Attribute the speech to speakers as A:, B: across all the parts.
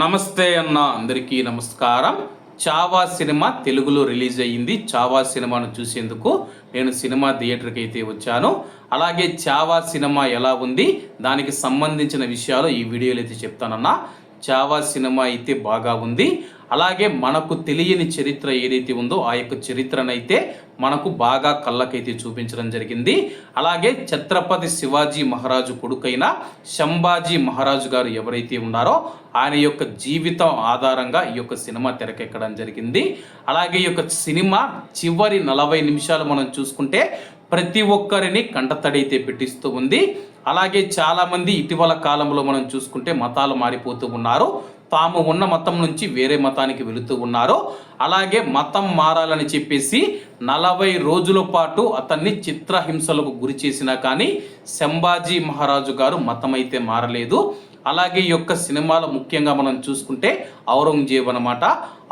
A: నమస్తే అన్న అందరికీ నమస్కారం. చావా సినిమా తెలుగులో రిలీజ్ అయ్యింది. చావా సినిమాను చూసేందుకు నేను సినిమా థియేటర్కి అయితే వచ్చాను. అలాగే చావా సినిమా ఎలా ఉంది? దానికి సంబంధించిన విషయాలు ఈ వీడియోలో అయితే చెప్తానన్నా. చావా సినిమా అయితే బాగా ఉంది. అలాగే మనకు తెలియని చరిత్ర ఏదైతే ఉందో ఆ యొక్క చరిత్రనైతే మనకు బాగా కళ్ళకైతే చూపించడం జరిగింది. అలాగే ఛత్రపతి శివాజీ మహారాజు కొడుకైన శంభాజీ మహారాజు గారు ఎవరైతే ఉన్నారో ఆయన యొక్క జీవితం ఆధారంగా ఈ యొక్క సినిమా తెరకెక్కడం జరిగింది. అలాగే ఈ యొక్క సినిమా చివరి నలభై నిమిషాలు మనం చూసుకుంటే ప్రతి ఒక్కరిని కంటతడైతే పెట్టిస్తూ ఉంది. అలాగే చాలామంది ఇటీవల కాలంలో మనం చూసుకుంటే మతాలు మారిపోతూ ఉన్నారు. తాము ఉన్న మతం నుంచి వేరే మతానికి వెళుతూ ఉన్నారు. అలాగే మతం మారాలని చెప్పేసి నలభై రోజుల పాటు అతన్ని చిత్రహింసలకు గురి చేసినా కానీ సంభాజీ మహారాజు గారు మతం అయితే మారలేదు. అలాగే ఈ యొక్క సినిమాలో ముఖ్యంగా మనం చూసుకుంటే ఔరంగజేబు అనమాట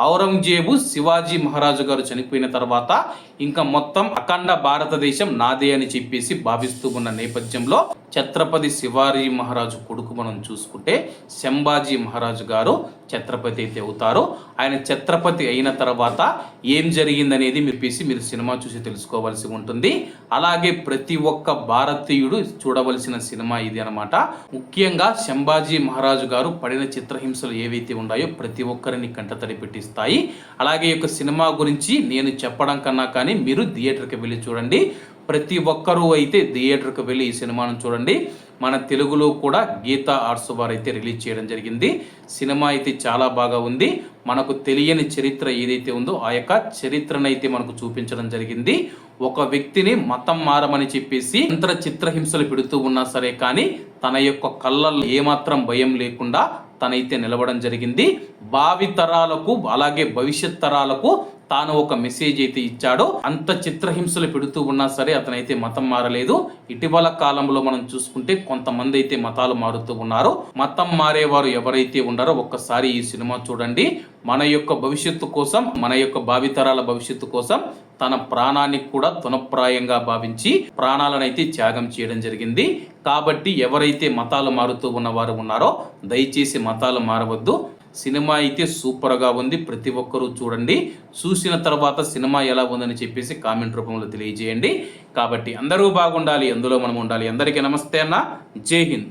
A: ఔరంగజేబు శివాజీ మహారాజు గారు చనిపోయిన తర్వాత ఇంకా మొత్తం అఖండ భారతదేశం నాదే అని చెప్పేసి భావిస్తూ ఉన్న నేపథ్యంలో ఛత్రపతి శివాజీ మహారాజు కొడుకు మనం చూసుకుంటే శంభాజీ మహారాజు గారు ఛత్రపతి అయితే అవుతారు. ఆయన ఛత్రపతి అయిన తర్వాత ఏం జరిగిందనేది మీరు చెప్పేసి మీరు సినిమా చూసి తెలుసుకోవాల్సి ఉంటుంది. అలాగే ప్రతి ఒక్క భారతీయుడు చూడవలసిన సినిమా ఇది అనమాట ముఖ్యంగా శంభాజీ మహారాజు గారు పడిన చిత్రహింసలు ఏవైతే ఉన్నాయో ప్రతి ఒక్కరిని కంటతడి పెట్టిస్తాయి అలాగే ఈ యొక్క సినిమా గురించి నేను చెప్పడం కన్నా కానీ మీరు థియేటర్కి వెళ్ళి చూడండి. ప్రతి ఒక్కరూ అయితే థియేటర్కి వెళ్ళి ఈ సినిమాను చూడండి. మన తెలుగులో కూడా గీతా ఆర్ట్స్ వారు అయితే రిలీజ్ చేయడం జరిగింది. సినిమా అయితే చాలా బాగా ఉంది. మనకు తెలియని చరిత్ర ఏదైతే ఉందో ఆ యొక్క చరిత్రను అయితే మనకు చూపించడం జరిగింది. ఒక వ్యక్తిని మతం మారమని చెప్పేసి ఇంత చిత్రహింసలు పెడుతూ ఉన్నా సరే కానీ తన యొక్క కళ్ళల్లో ఏమాత్రం భయం లేకుండా తనైతే నిలవడం జరిగింది. భావి తరాలకు అలాగే భవిష్యత్ తరాలకు తాను ఒక మెసేజ్ అయితే ఇచ్చాడో. అంత చిత్రహింసలు పెడుతూ ఉన్నా సరే అతనైతే మతం మారలేదు. ఇటీవల కాలంలో మనం చూసుకుంటే కొంతమంది అయితే మతాలు మారుతూ ఉన్నారు. మతం మారేవారు ఎవరైతే ఉన్నారో ఒక్కసారి ఈ సినిమా చూడండి. మన యొక్క భవిష్యత్తు కోసం మన యొక్క భావితరాల భవిష్యత్తు కోసం తన ప్రాణాన్ని కూడా తునప్రాయంగా భావించి ప్రాణాలను అయితే త్యాగం చేయడం జరిగింది. కాబట్టి ఎవరైతే మతాలు మారుతూ ఉన్నవారు ఉన్నారో దయచేసి మతాలు మారవద్దు. సినిమా అయితే సూపర్గా ఉంది. ప్రతి ఒక్కరూ చూడండి. చూసిన తర్వాత సినిమా ఎలా ఉందని చెప్పేసి కామెంట్ రూపంలో తెలియజేయండి. కాబట్టి అందరూ బాగుండాలి. అందులో మనం ఉండాలి. అందరికీ నమస్తే అన్న. జై హింద్.